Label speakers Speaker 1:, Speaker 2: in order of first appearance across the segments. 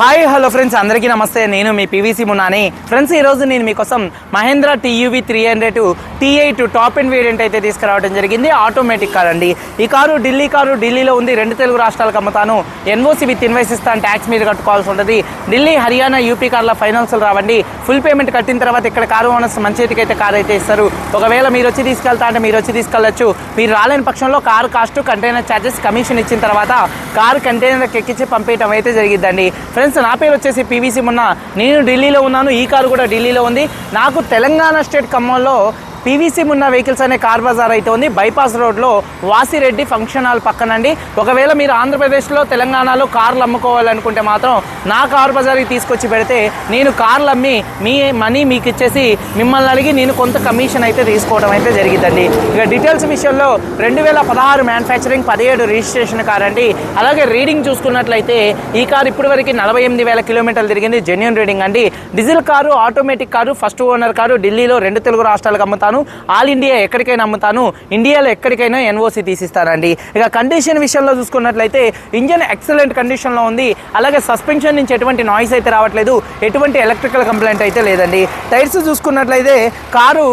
Speaker 1: Hi hello friends. అందరికీ నమస్తే. నేను మీ పీవీసీ మున్నాని. ఫ్రెండ్స్ ఈరోజు నేను మీకోసం Mahindra TUV three hundred T eight top end variant అయితే తీసుకురావడం జరిగింది. ఆటోమేటిక్ కార్ అండి. ఈ కారు ఢిల్లీ కారు ఢిల్లీలో ఉంది. రెండు తెలుగు రాష్ట్రాలకు అమ్ముతాను. ఎన్ఓసి విత్ ఇన్వైస్ ఇస్తాను ట్యాక్స్ మీద కట్టుకోవాల్సి ఉంటుంది. ఢిల్లీ హర్యానా యూపీ కార్ల ఫైనాన్సులు రావండి. ఫుల్ పేమెంట్ కట్టిన తర్వాత ఇక్కడ కారు ఓనర్స్ మంచి అయితే కార్ అయితే ఇస్తారు. ఒకవేళ మీరు వచ్చి తీసుకెళ్తా అంటే మీరు వచ్చి తీసుకెళ్ళచ్చు. మీరు రాలేని పక్షంలో car cost container charges commission ఇచ్చిన తర్వాత కారు కంటైనర్ ఎక్కించి పంపించడం అయితే జరిగిద్దండి. ఫ్రెండ్స్ నా పేరు వచ్చేసి పీవీసీ మొన్న. నేను ఢిల్లీలో ఉన్నాను ఈ కారు కూడా ఢిల్లీలో ఉంది. నాకు తెలంగాణ స్టేట్ ఖమ్మంలో పీవీసీ ఉన్న వెహికల్స్ అనే కార్ బజార్ అయితే ఉంది. బైపాస్ రోడ్లో వాసిరెడ్డి ఫంక్షన్ హాల్ పక్కనండి. ఒకవేళ మీరు ఆంధ్రప్రదేశ్లో తెలంగాణలో కార్లు అమ్ముకోవాలనుకుంటే మాత్రం నా కార్ బజార్కి తీసుకొచ్చి పెడితే నేను కార్లు అమ్మి మీ మనీ మీకు ఇచ్చేసి మిమ్మల్ని అడిగి నేను కొంత కమిషన్ అయితే తీసుకోవడం అయితే జరిగిందండి. ఇక డీటెయిల్స్ విషయంలో రెండు వేల పదహారు మ్యానుఫ్యాక్చరింగ్ పదిహేడు రిజిస్ట్రేషన్ కార్ అండి. అలాగే రీడింగ్ చూసుకున్నట్లయితే ఈ కార్ ఇప్పటి వరకు నలభై ఎనిమిది వేల కిలోమీటర్లు తిరిగింది. జెన్యున్ రీడింగ్ అండి. Diesel car automatic car first owner car ఢిల్లీలో రెండు తెలుగు రాష్ట్రాలకు అమ్ముతాను ఆల్ ఇండియా ఎక్కడికైనా అమ్ముతాను ఇండియాలో ఎక్కడికైనా ఎన్ఓసి తీసిస్తానండి. ఇక కండిషన్ విషయంలో చూసుకున్నట్లయితే ఇంజన్ ఎక్సలెంట్ కండిషన్లో ఉంది. అలాగే సస్పెన్షన్ నుంచి ఎటువంటి నాయిస్ అయితే రావట్లేదు. ఎటువంటి ఎలక్ట్రికల్ కంప్లైంట్ అయితే లేదండి. టైర్స్ చూసుకున్నట్లయితే కారు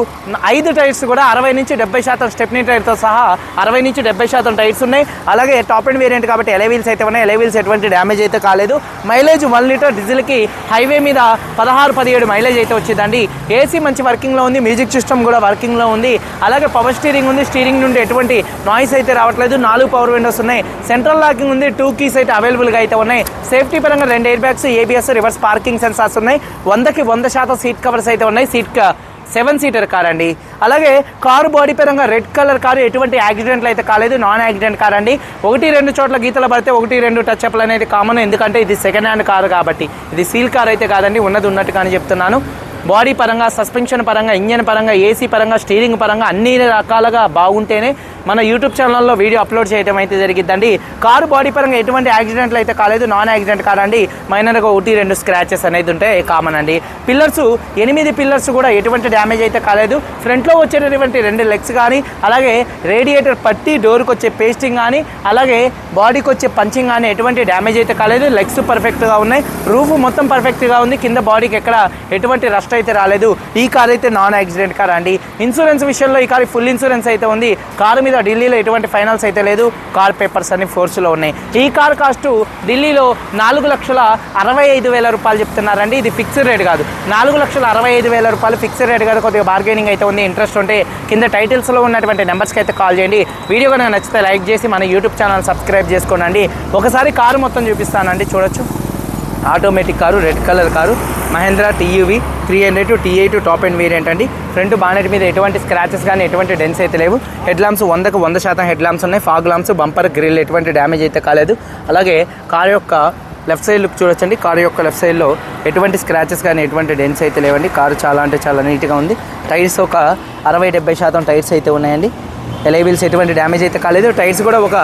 Speaker 1: ఐదు టైర్స్ కూడా అరవై నుంచి డెబ్బై శాతం స్టెప్నీ టైర్తో సహా అరవై నుంచి డెబ్బై శాతం టైర్స్ ఉన్నాయి. అలాగే టాప్ అండ్ వేరియంట్ కాబట్టి ఎలవీల్స్ అయితే ఉన్నాయి. ఎలవీల్స్ ఎటువంటి డ్యామేజ్ అయితే కాలేదు. మైలేజ్ వన్ లీటర్ డీజిల్కి హైవే మీద పదహారు పదిహేడు మైలేజ్ అయితే వచ్చిందండి. ఏసీ మంచి వర్కింగ్లో ఉంది. మ్యూజిక్ సిస్టమ్ కూడా వర్కింగ్లో ఉంది. అలాగే పవర్ స్టీరింగ్ ఉంది. స్టీరింగ్ నుండి ఎటువంటి నాయిస్ అయితే రావట్లేదు. నాలుగు పవర్ విండోస్ ఉన్నాయి. సెంట్రల్ లాకింగ్ ఉంది. టూ కీస్ అయితే అవైలబుల్గా అయితే ఉన్నాయి. సేఫ్టీ పరంగా రెండు air bags ABS reverse parking sensors ఉన్నాయి. వందకి వంద శాతం సీట్ కవర్స్ అయితే ఉన్నాయి. సీట్ సెవెన్ సీటర్ కార్ అండి. అలాగే కారు బాడీ పరంగా రెడ్ కలర్ కారు ఎటువంటి యాక్సిడెంట్లు అయితే కాలేదు. నాన్ యాక్సిడెంట్ కార్ అండి. ఒకటి రెండు చోట్ల గీతలు పడితే ఒకటి రెండు టచ్ అప్లు అనేది కామన్. ఎందుకంటే ఇది సెకండ్ హ్యాండ్ కారు కాబట్టి. ఇది సీల్ కార్ అయితే కాదండి. ఉన్నది ఉన్నట్టుగానే చెప్తున్నాను. బాడీ పరంగా సస్పెన్షన్ పరంగా ఇంజన్ పరంగా ఏసీ పరంగా స్టీరింగ్ పరంగా అన్ని రకాలుగా బాగుంటేనే మన యూట్యూబ్ ఛానల్లో వీడియో అప్లోడ్ చేయడం అయితే జరిగిద్దండి. కారు బాడీ పరంగా ఎటువంటి యాక్సిడెంట్లు అయితే కాలేదు. నాన్ యాక్సిడెంట్ కాదండి. మైనర్గా ఒకటి రెండు స్క్రాచెస్ అనేది ఉంటే కామన్ అండి. పిల్లర్స్ ఎనిమిది పిల్లర్స్ కూడా ఎటువంటి డ్యామేజ్ అయితే కాలేదు. ఫ్రంట్లో వచ్చేటటువంటి రెండు లెగ్స్ కానీ అలాగే రేడియేటర్ పట్టి డోర్కి వచ్చే పేస్టింగ్ కానీ అలాగే బాడీకి వచ్చే పంచింగ్ కానీ ఎటువంటి డ్యామేజ్ అయితే కాలేదు. లెగ్స్ పర్ఫెక్ట్గా ఉన్నాయి. రూఫ్ మొత్తం పర్ఫెక్ట్గా ఉంది. కింద బాడీకి ఎక్కడ ఎటువంటి రస్ట్ అయితే రాలేదు. ఈ కార్ అయితే నాన్ యాక్సిడెంట్ కార్ అండి. ఇన్సూరెన్స్ విషయంలో ఈ కార్ ఫుల్ ఇన్సూరెన్స్ అయితే ఉంది. కారు మీద ఢిల్లీలో ఎటువంటి ఫైనాన్స్ అయితే లేదు. కార్ పేపర్స్ అన్ని ఫోర్స్లో ఉన్నాయి. ఈ కార్ కాస్ట్ ఢిల్లీలో నాలుగు లక్షల అరవై ఐదు వేల రూపాయలు చెప్తున్నారండి. ఇది ఫిక్స్డ్ రేట్ కాదు. నాలుగు లక్షల అరవై ఐదు వేల రూపాయలు ఫిక్స్డ్ రేట్ కాదు. కొద్దిగా బార్గెనింగ్ అయితే ఉంది. ఇంట్రెస్ట్ ఉంటే కింద టైటిల్స్లో ఉన్నటువంటి నెంబర్స్కి అయితే కాల్ చేయండి. వీడియో కనుక నచ్చితే లైక్ చేసి మన యూట్యూబ్ ఛానల్ సబ్స్క్రైబ్ చేసుకోండి ఒకసారి కారు మొత్తం చూపిస్తానండి. చూడొచ్చు. Automatic car red colour car Mahindra TUV three hundred T eight top and variant అండి. ఫ్రంట్ బానెట్ మీద ఎటువంటి స్క్రాచెస్ కానీ ఎటువంటి డెన్స్ అయితే లేవు. హెడ్ లాంప్స్ వందకు వంద శాతం హెడ్ లాంప్స్ ఉన్నాయి. ఫాగ్ లాంప్స్ బంపర్ గ్రిల్ ఎటువంటి డ్యామేజ్ అయితే కాలేదు. అలాగే కార్ యొక్క లెఫ్ట్ సైడ్ లుక్ చూడొచ్చండి. కారు యొక్క లెఫ్ట్ సైడ్లో ఎటువంటి స్క్రాచెస్ కానీ ఎటువంటి డెన్స్ అయితే లేవండి. కారు చాలా అంటే చాలా నీట్గా ఉంది. టైర్స్ ఒక అరవై డెబ్బై శాతం టైర్స్ అయితే ఉన్నాయండి. ఎలై వీల్స్ ఎటువంటి డ్యామేజ్ అయితే కాలేదు. టైర్స్ కూడా ఒక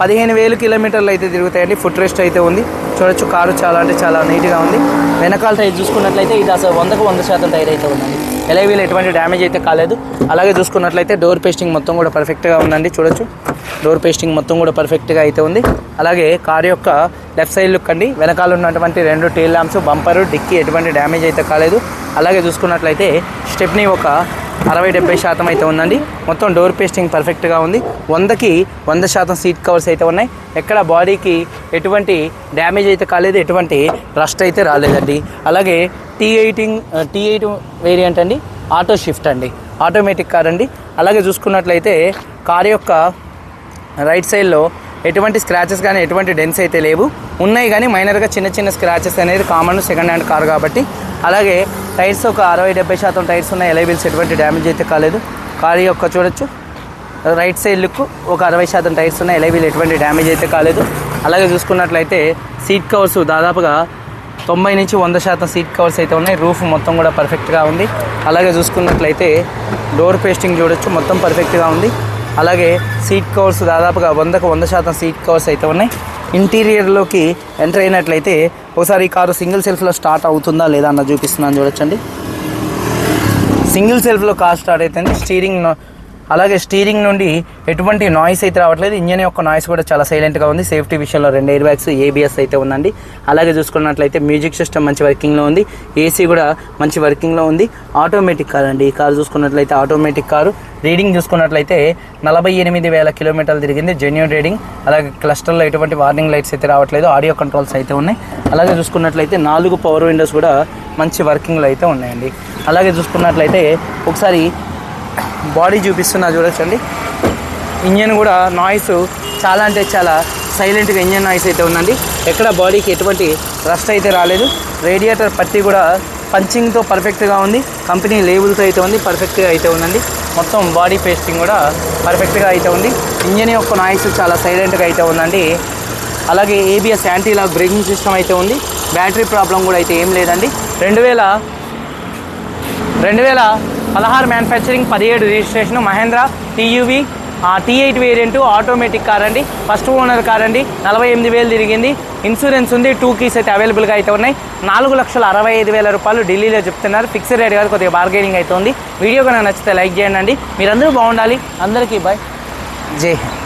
Speaker 1: పదిహేను వేలు కిలోమీటర్లు అయితే తిరుగుతాయండి. ఫుట్ రెస్ట్ అయితే ఉంది. చూడొచ్చు కారు చాలా అంటే చాలా నీట్గా ఉంది. వెనకాల టైర్ చూసుకున్నట్లయితే ఇది అసలు వందకు వంద శాతం టైర్ అయితే ఉందండి. ఎలా వీళ్ళు ఎటువంటి డ్యామేజ్ అయితే కాలేదు. అలాగే చూసుకున్నట్లయితే డోర్ పేస్టింగ్ మొత్తం కూడా పర్ఫెక్ట్గా ఉందండి. చూడొచ్చు డోర్ పేస్టింగ్ మొత్తం కూడా పర్ఫెక్ట్గా అయితే ఉంది. అలాగే కార్ యొక్క లెఫ్ట్ సైడ్ లుక్ అండి. వెనకాల ఉన్నటువంటి రెండు టైల్ ల్యాంప్స్ బంపరు డిక్కీ ఎటువంటి డ్యామేజ్ అయితే కాలేదు. అలాగే చూసుకున్నట్లయితే స్టెప్ని ఒక అరవై డెబ్బై శాతం అయితే ఉందండి. మొత్తం డోర్ పేస్టింగ్ పర్ఫెక్ట్గా ఉంది. వందకి వంద శాతం సీట్ కవర్స్ అయితే ఉన్నాయి. ఎక్కడ బాడీకి ఎటువంటి డ్యామేజ్ అయితే కాలేదు ఎటువంటి రస్ట్ అయితే రాలేదండి. అలాగే టీ ఎయిటింగ్ టీ ఎయిట్ వేరియంట్ అండి ఆటో షిఫ్ట్ అండి. ఆటోమేటిక్ కార్ అండి. అలాగే చూసుకున్నట్లయితే కార్ యొక్క రైట్ సైడ్లో ఎటువంటి స్క్రాచెస్ కానీ ఎటువంటి డెన్స్ అయితే లేవు. ఉన్నాయి కానీ మైనర్గా చిన్న చిన్న స్క్రాచెస్ అనేది కామన్ సెకండ్ హ్యాండ్ కార్ కాబట్టి అలాగే టైర్స్ ఒక అరవై డెబ్బై శాతం టైర్స్ ఉన్నాయి. ఎలైబిల్స్ ఎటువంటి డ్యామేజ్ అయితే కాలేదు. కారు యొక్క చూడొచ్చు. రైట్ సైడ్ లుక్ ఒక అరవై శాతం టైర్స్ ఉన్నాయి. ఎలైబిల్ ఎటువంటి డ్యామేజ్ అయితే కాలేదు. అలాగే చూసుకున్నట్లయితే సీట్ కవర్స్ దాదాపుగా తొంభై నుంచి వంద శాతం సీట్ కవర్స్ అయితే ఉన్నాయి. రూఫ్ మొత్తం కూడా పర్ఫెక్ట్గా ఉంది. అలాగే చూసుకున్నట్లయితే డోర్ పేస్టింగ్ చూడొచ్చు. మొత్తం పర్ఫెక్ట్గా ఉంది. అలాగే సీట్ కవర్స్ దాదాపుగా వందకు వంద శాతం సీట్ కవర్స్ అయితే ఉన్నాయి. ఇంటీరియర్లోకి ఎంటర్ అయినట్లయితే ఒకసారి ఈ కారు సింగిల్ సెల్ఫ్లో స్టార్ట్ అవుతుందా లేదా అన్న చూపిస్తున్నాను చూడొచ్చండి. సింగిల్ సెల్ఫ్లో కార్ స్టార్ట్ అవుతుంది స్టీరింగ్ అలాగే స్టీరింగ్ నుండి ఎటువంటి నాయిస్ అయితే రావట్లేదు. ఇంజన్ యొక్క నాయిస్ కూడా చాలా సైలెంట్గా ఉంది. సేఫ్టీ విషయంలో రెండు ఎయిర్ బ్యాగ్స్ ఏబిఎస్ అయితే ఉందండి. అలాగే చూసుకున్నట్లయితే మ్యూజిక్ సిస్టమ్ మంచి వర్కింగ్లో ఉంది. ఏసీ కూడా మంచి వర్కింగ్లో ఉంది. ఆటోమేటిక్ కార్ అండి. ఈ కారు చూసుకున్నట్లయితే ఆటోమేటిక్ కారు రీడింగ్ చూసుకున్నట్లయితే నలభై ఎనిమిది వేల కిలోమీటర్లు తిరిగింది. జెన్యున్ రీడింగ్ అలాగే క్లస్టర్లో ఎటువంటి వార్నింగ్ లైట్స్ అయితే రావట్లేదు. ఆడియో కంట్రోల్స్ అయితే ఉన్నాయి. అలాగే చూసుకున్నట్లయితే నాలుగు పవర్ విండోస్ కూడా మంచి వర్కింగ్లో అయితే ఉన్నాయండి. అలాగే చూసుకున్నట్లయితే ఒకసారి బాడీ చూపిస్తున్నా చూడొచ్చండి. ఇంజన్ కూడా నాయిస్ చాలా అంటే చాలా సైలెంట్గా ఇంజన్ నాయిస్ అయితే ఉందండి. ఎక్కడ బాడీకి ఎటువంటి రస్ట్ అయితే రాలేదు. రేడియేటర్ పట్టి కూడా పంచింగ్తో పర్ఫెక్ట్గా ఉంది. కంపెనీ లేబుల్తో అయితే ఉంది. పర్ఫెక్ట్గా అయితే ఉందండి. మొత్తం బాడీ పేస్టింగ్ కూడా పర్ఫెక్ట్గా అయితే ఉంది. ఇంజన్ యొక్క నాయిస్ చాలా సైలెంట్గా అయితే ఉందండి. అలాగే ABS anti lock braking system అయితే ఉంది. బ్యాటరీ ప్రాబ్లం కూడా అయితే ఏం లేదండి. రెండు వేల రెండు వేల పదహారు మ్యానుఫ్యాక్చరింగ్ పదిహేడు registration Mahindra TUV T eight variant automatic car అండి. ఫస్ట్ ఓనర్ కార్ అండి. నలభై ఎనిమిది వేలు తిరిగింది. ఇన్సూరెన్స్ ఉంది. టూ కీస్ అయితే అవైలబుల్గా అయితే ఉన్నాయి. నాలుగు లక్షల అరవై ఐదు వేల రూపాయలు ఢిల్లీలో చెప్తున్నారు. ఫిక్స్డ్ రేట్ కాదు కొద్దిగా బార్గెనింగ్ అయితే ఉంది. వీడియో కనుక నచ్చితే లైక్ చేయండి అండి. మీరందరూ బాగుండాలి. అందరికీ బాయ్ జై హింద్.